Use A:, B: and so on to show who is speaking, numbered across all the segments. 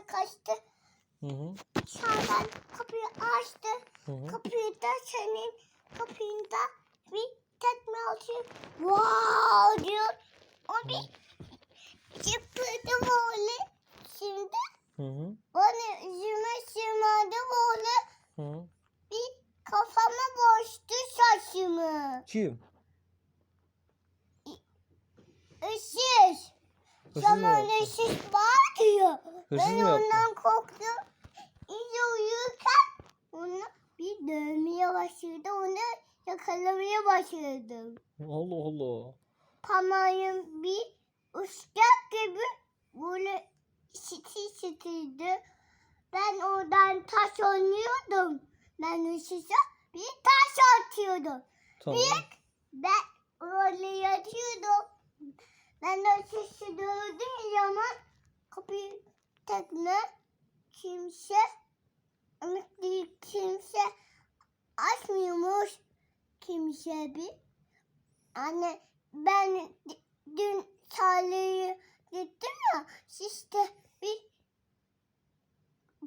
A: hemen kaçtı.
B: Hı hı.
A: Dışarıdan kapıyı açtı.
B: Hı hı.
A: Kapıyı da senin kapında bir tekme atıyor. Wow diyor. O bir çıpırdı böyle. Şimdi
B: Hı hı.
A: bana yüzüme sığmadı böyle.
B: Hı hı.
A: Bir kafama boştu saçımı.
B: Kim?
A: Işık. Zaman ışık var diyor.
B: Hırsız
A: ben
B: mı yaptı?
A: ondan korktum. İyice uyurken onu bir dövmeye başladı. Onu yakalamaya başladım.
B: Allah Allah.
A: Parmağım bir ıslak gibi böyle şiti şitiydi. Ben oradan taş oynuyordum. Ben ışığa bir taş atıyordum.
B: Tamam.
A: Ben öyle yatıyordum. Ben de sesi dövdüğüm zaman kapıyı tekne kimse emekli kimse açmıyormuş kimse bir. Anne ben dün Salih'e gittim ya işte bir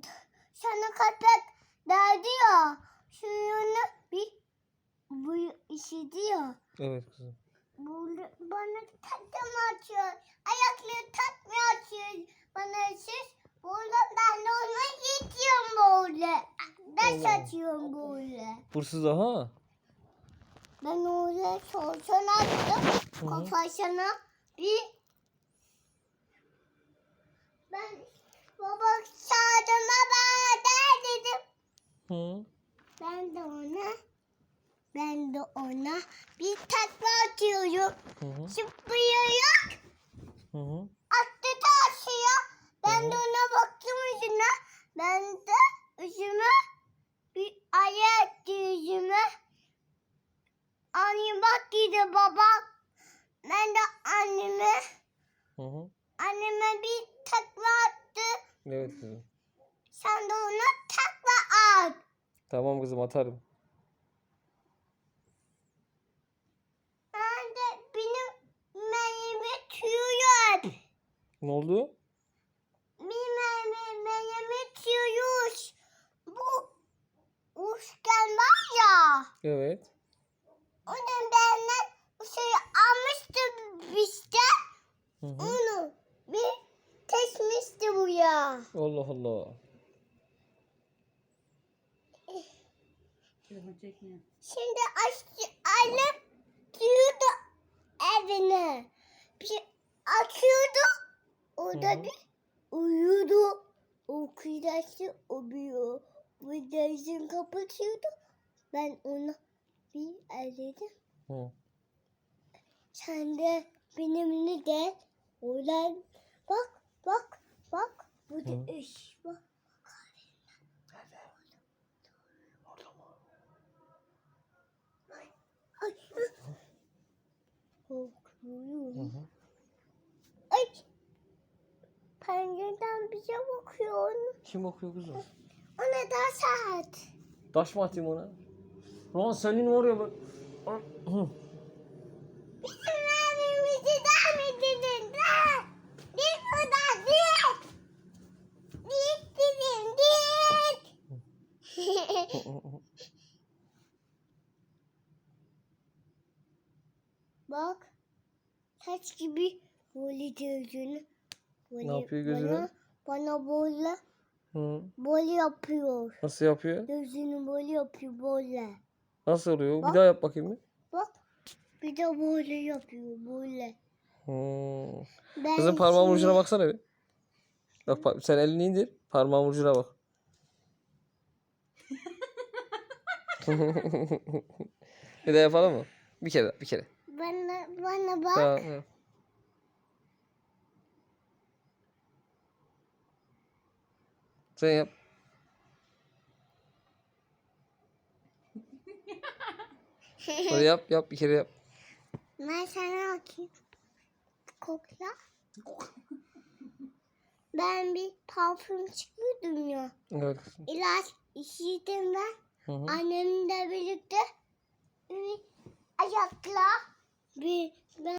A: sana köpek derdi ya suyunu bir bu işidi ya.
B: Evet kızım.
A: Böyle bana takım atıyor. Ayakları takmıyor atıyor. Bana siz böyle ben de ona gidiyorum böyle. Daş
B: Allah.
A: atıyorum böyle.
B: Hırsız aha.
A: Ben öyle sorsan attım. Kafasına bir ben baba çağırma bana dedim.
B: Hı.
A: Ben de ona ben de ona bir takla atıyorum.
B: Hı hı.
A: Zıplıyor.
B: Hı hı.
A: Ben de ona baktım yüzüne. Ben de yüzüme bir ayı etti yüzüme. Annem bak dedi baba. Ben de anneme
B: Hı hı.
A: anneme bir takla attı.
B: Evet kızım.
A: Sen de ona takla at.
B: Tamam kızım atarım.
A: Ben de benim menimi tüyüyor.
B: Ne oldu?
A: Benim menimi tüyüyor. Bu üçgen var ya.
B: Evet.
A: Onun benden şey almıştı işte.
B: Hı hı.
A: Onu bir kesmişti bu ya.
B: Allah Allah.
A: Şimdi aşçı alıp diyordu evine. Bir açıyordu. Orada
B: Hı hı.
A: bir. O kıyası uyuyor. Bu dersin kapatıyordu. Ben ona bir elledim.
B: Hı.
A: Sen de benimle gel. Oradan bak bak bak. Bu da iş bak. Korkuyorum. Ay. Pencereden bize bakıyor.
B: Kim bakıyor kızım?
A: Ona da saat.
B: Taş mı atayım ona? Lan senin var ya ben...
A: Bizim evimizi de mi dedin? De. Biz burada değil. Biz bizim değil. Bak. Saç gibi böyle gözünü.
B: Ne yapıyor gözüne?
A: Bana, bana böyle
B: Hı.
A: böyle yapıyor.
B: Nasıl yapıyor?
A: Gözünü böyle yapıyor böyle.
B: Nasıl oluyor?
A: Bak.
B: Bir daha yap bakayım bir.
A: Bak. Bir de böyle yapıyor böyle.
B: Hı.
A: Ben
B: Kızım parmağın
A: şimdi-
B: ucuna baksana bir. Bak sen elini indir. Parmağın ucuna bak. bir daha yapalım mı? Bir kere, bir kere.
A: Bana, bana bak.
B: Tamam. tamam. Sen yap. Hadi yap, yap. Bir kere yap.
A: Ben sana bakayım. Kokla. ben bir parfüm çıkıyordum ya.
B: Evet.
A: İlaç içiyordum ben.
B: Hı hı.
A: Annemle birlikte bir ayakla bir